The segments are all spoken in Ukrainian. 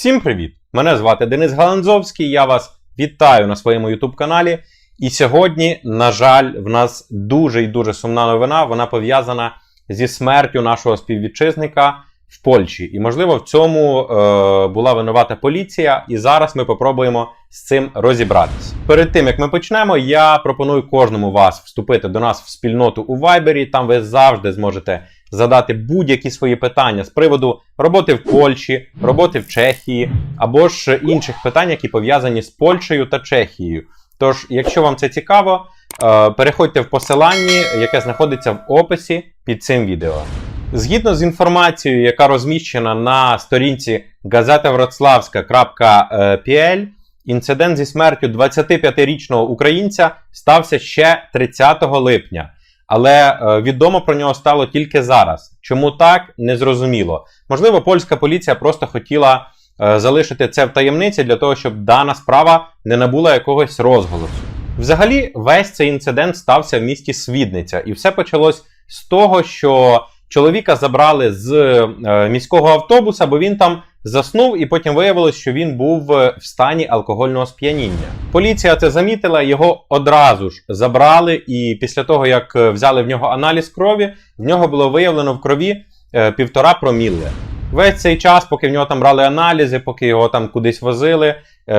Всім привіт! Мене звати Денис Галанзовський. Я вас вітаю на своєму YouTube каналі. І сьогодні, на жаль, в нас дуже і дуже сумна новина. Вона пов'язана зі смертю нашого співвітчизника в Польщі. І, можливо, в цьому е, була винувата поліція. І зараз ми попробуємо з цим розібратися. Перед тим як ми почнемо, я пропоную кожному вас вступити до нас в спільноту у Вайбері. Там ви завжди зможете задати будь-які свої питання з приводу роботи в Польщі, роботи в Чехії або ж інших питань, які пов'язані з Польщею та Чехією. Тож, якщо вам це цікаво, е, переходьте в посиланні, яке знаходиться в описі під цим відео. Згідно з інформацією, яка розміщена на сторінці gazetavroclavska.pl, інцидент зі смертю 25-річного українця стався ще 30 липня. Але е, відомо про нього стало тільки зараз. Чому так, незрозуміло. Можливо, польська поліція просто хотіла е, залишити це в таємниці для того, щоб дана справа не набула якогось розголосу. Взагалі, весь цей інцидент стався в місті Свідниця, і все почалось з того, що чоловіка забрали з е, міського автобуса, бо він там заснув, і потім виявилось, що він був е, в стані алкогольного сп'яніння. Поліція це замітила, його одразу ж забрали, і після того, як е, взяли в нього аналіз крові, в нього було виявлено в крові півтора промілля. Весь цей час, поки в нього там брали аналізи, поки його там кудись возили,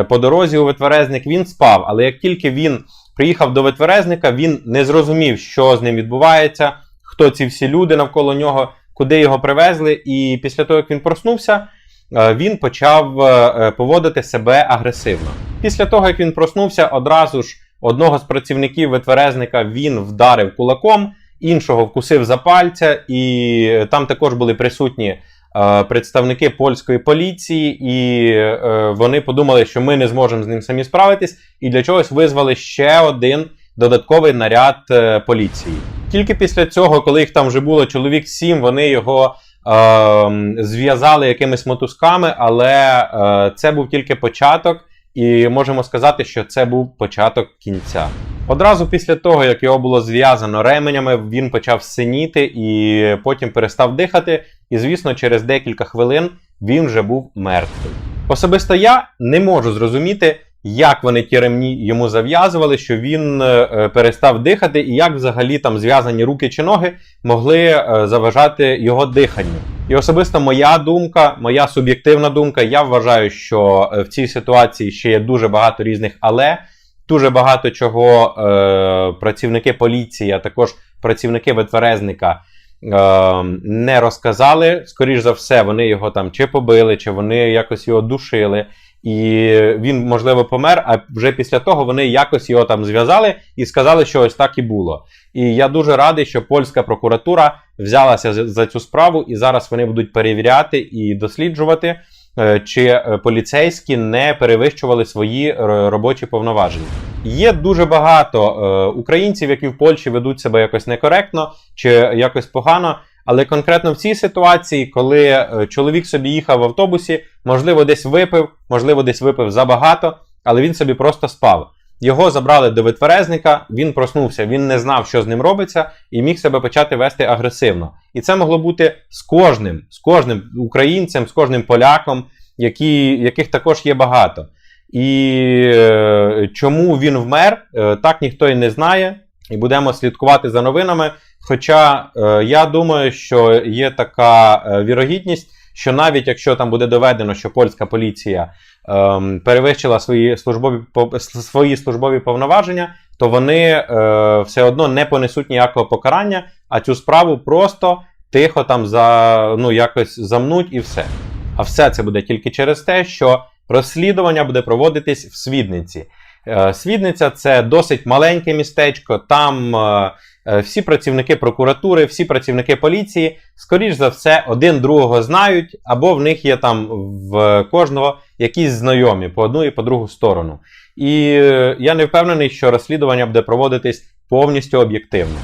по дорозі у витверезник він спав. Але як тільки він приїхав до витверезника, він не зрозумів, що з ним відбувається, хто ці всі люди навколо нього, куди його привезли. І після того, як він проснувся, е, він почав е, поводити себе агресивно. Після того, як він проснувся, одразу ж одного з працівників витверезника він вдарив кулаком, іншого вкусив за пальця, і там також були присутні е, представники польської поліції, і е, вони подумали, що ми не зможемо з ним самі справитись, і для чогось визвали ще один додатковий наряд е, поліції. Тільки після цього, коли їх там вже було чоловік сім, вони його е, зв'язали якимись мотузками, але е, це був тільки початок, і можемо сказати, що це був початок кінця. Одразу після того, як його було зв'язано ременями, він почав синіти і потім перестав дихати. І, звісно, через декілька хвилин він вже був мертвий. Особисто я не можу зрозуміти, як вони ті ремні йому зав'язували, що він е, перестав дихати, і як взагалі там зв'язані руки чи ноги могли е, заважати його диханню. І особисто моя думка, моя суб'єктивна думка, я вважаю, що е, в цій ситуації ще є дуже багато різних але. Дуже багато чого е, працівники поліції, а також працівники ветверезника е, не розказали. Скоріш за все, вони його там чи побили, чи вони якось його душили. І він, можливо, помер, а вже після того вони якось його там зв'язали і сказали, що ось так і було. І я дуже радий, що польська прокуратура взялася за- цю справу, і зараз вони будуть перевіряти і досліджувати, е, чи е, поліцейські не перевищували свої е, робочі повноваження. Є дуже багато українців, які в Польщі ведуть себе якось некоректно чи якось погано. Але конкретно в цій ситуації, коли е, чоловік собі їхав в автобусі, можливо, десь випив, можливо, десь випив забагато, але він собі просто спав. Його забрали до витверезника, він проснувся, він не знав, що з ним робиться, і міг себе почати вести агресивно. І це могло бути з кожним, з кожним українцем, з кожним поляком, які, яких також є багато. І е, чому він вмер, е, так ніхто і не знає. І будемо слідкувати за новинами. Хоча е, я думаю, що є така е, вірогідність, що навіть якщо там буде доведено, що польська поліція ем, перевищила свої службові свої службові повноваження, то вони е, все одно не понесуть ніякого покарання, а цю справу просто тихо там за ну якось замнуть і все. А все це буде тільки через те, що розслідування буде проводитись в Свідниці. Е, Свідниця це досить маленьке містечко. Там всі працівники прокуратури, всі працівники поліції, скоріш за все, один другого знають, або в них є там в кожного якісь знайомі по одну і по другу сторону. І е, я не впевнений, що розслідування буде проводитись повністю об'єктивно.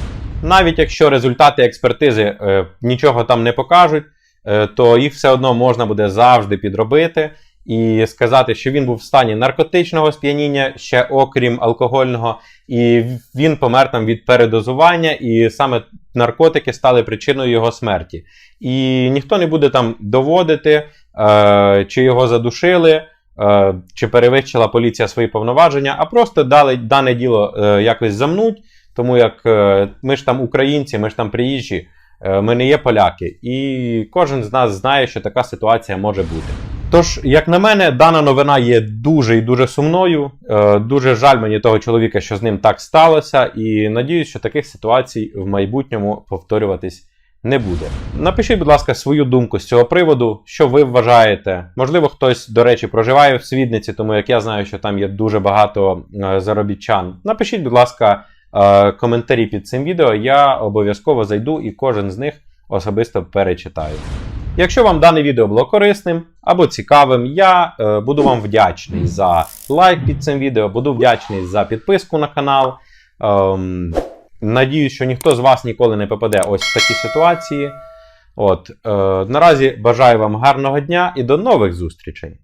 Навіть якщо результати експертизи е, нічого там не покажуть, е, то їх все одно можна буде завжди підробити. І сказати, що він був в стані наркотичного сп'яніння, ще окрім алкогольного, і він помер там від передозування, і саме наркотики стали причиною його смерті. І ніхто не буде там доводити, е, чи його задушили, е, чи перевищила поліція свої повноваження, а просто дали дане діло е, якось замнуть, тому як е, ми ж там українці, ми ж там приїжджі, ми не є поляки, і кожен з нас знає, що така ситуація може бути. Тож, як на мене, дана новина є дуже і дуже сумною. Е, дуже жаль мені того чоловіка, що з ним так сталося, і надіюсь, що таких ситуацій в майбутньому повторюватись не буде. Напишіть, будь ласка, свою думку з цього приводу, що ви вважаєте. Можливо, хтось, до речі, проживає в Свідниці, тому як я знаю, що там є дуже багато е, заробітчан. Напишіть, будь ласка, е, коментарі під цим відео. Я обов'язково зайду і кожен з них особисто перечитаю. Якщо вам дане відео було корисним або цікавим, я е, буду вам вдячний за лайк під цим відео, буду вдячний за підписку на канал. Ем, надіюсь, що ніхто з вас ніколи не попаде ось в такі ситуації. От, е, наразі бажаю вам гарного дня і до нових зустрічей!